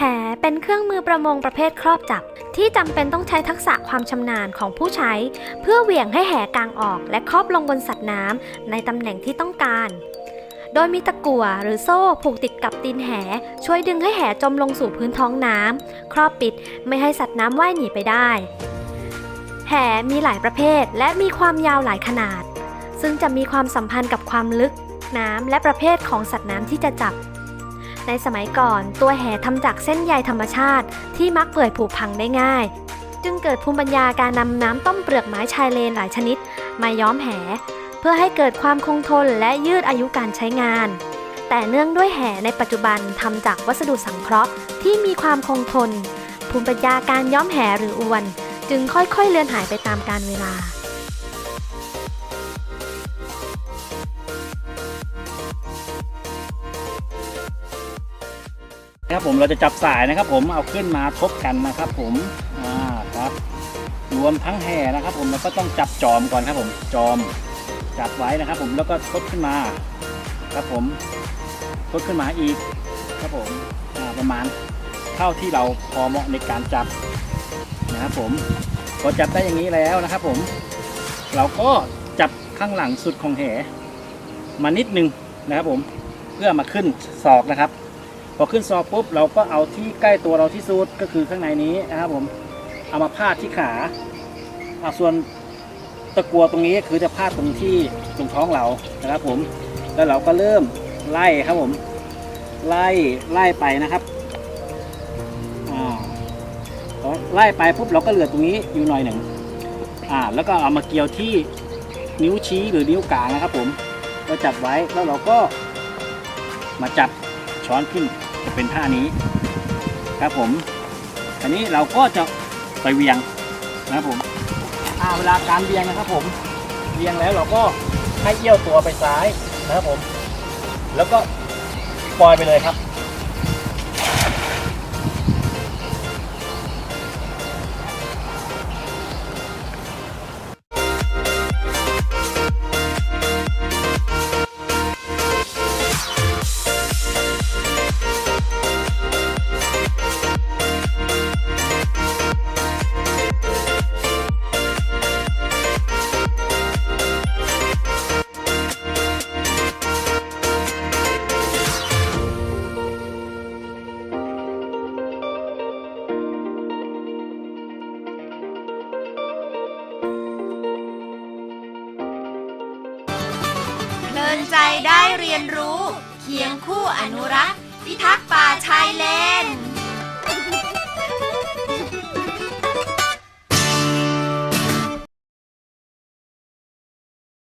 แหเครื่องมือประมงประเภทครอบจับ ที่จำเป็นต้องใช้ทักษะความชำนาญของผู้ใช้ เพื่อเหวี่ยงให้แหกลางออก และครอบลงบนสัตว์น้ำในตำแหน่งที่ต้องการ โดยมีตะกั่วหรือโซ่ผูกติดกับตีนแห ช่วยดึงให้แหจมลงสู่พื้นท้องน้ำครอบปิดไม่ให้สัตว์น้ำว่ายหนีไปได้ แหมีหลายประเภทและมีความยาวหลายขนาด ซึ่งจะมีความสัมพันธ์กับความลึกน้ำและประเภทของสัตว์น้ำที่จะจับ ในสมัยก่อนตัวแหทำจากเส้นใยธรรมชาติ ที่มักเปื่อยผุพังได้ง่าย จึงเกิดภูมิปัญญาการนำน้ำต้มเปลือกไม้ชายเลนหลายชนิด มาย้อมแห เพื่อให้เกิดความคงทนและยืดอายุการใช้งาน แต่เนื่องด้วยแหในปัจจุบันทำจากวัสดุสังเคราะห์ที่มีความคงทน ภูมิปัญญาการย้อมแหหรืออวน จึงค่อยๆเลือนหายไปตามกาลเวลา นะครับผมเราจะจับสายนะครับ ผมเอาขึ้นมาทบกันนะครับ ผมอ่าครับ รวมทั้งแห่นะครับ ผมแล้วก็ต้องจับจอมก่อนครับ ผมจอมจับไว้นะครับ ผมแล้วก็ทดขึ้นมา ครับผมทดขึ้นมาอีก ครับผมอ่าประมาณเท่าที่เราพอเหมาะในการจับนะครับผมพอจับได้อย่างนี้แล้วนะครับ ผม เราก็จับข้างหลังสุดของแหมานิดนึงนะครับ ผมเพื่อมาขึ้นศอกนะครับ พอขึ้นซอปุ๊บเราก็เอาที่ใกล้ตัวเราที่สุดก็คือข้างในนี้นะครับผมเอามาพาดที่ขาเอะส่วนตะกัวตรงนี้คือจะพาดตรงที่ตรงท้องเรานะครับผมแล้วเราก็เริ่มไล่ครับผม ไล่ไล่ไปนะครับอ่าพอไล่ไปปุ๊บเราก็เหลือตรงนี้อยู่หน่อยหนึ่งอ่าแล้วก็เอามาเกี่ยวที่นิ้วชี้หรือนิ้วกลางนะครับผมก็จับไว้แล้วเราก็มาจับช้อนขึ้น จะเป็นท่านี้ครับผม อันนี้เราก็จะไปเวียงนะครับผมอ่าเวลาการเวียงนะครับผมเวียงแล้วเราก็ให้เอี้ยวตัวไปซ้ายนะครับผม แล้วก็ปล่อยไปเลยครับ นใจได้เรียนรู้ เคียงคู่อนุรักษ์ พิทักษ์ป่าชายเลน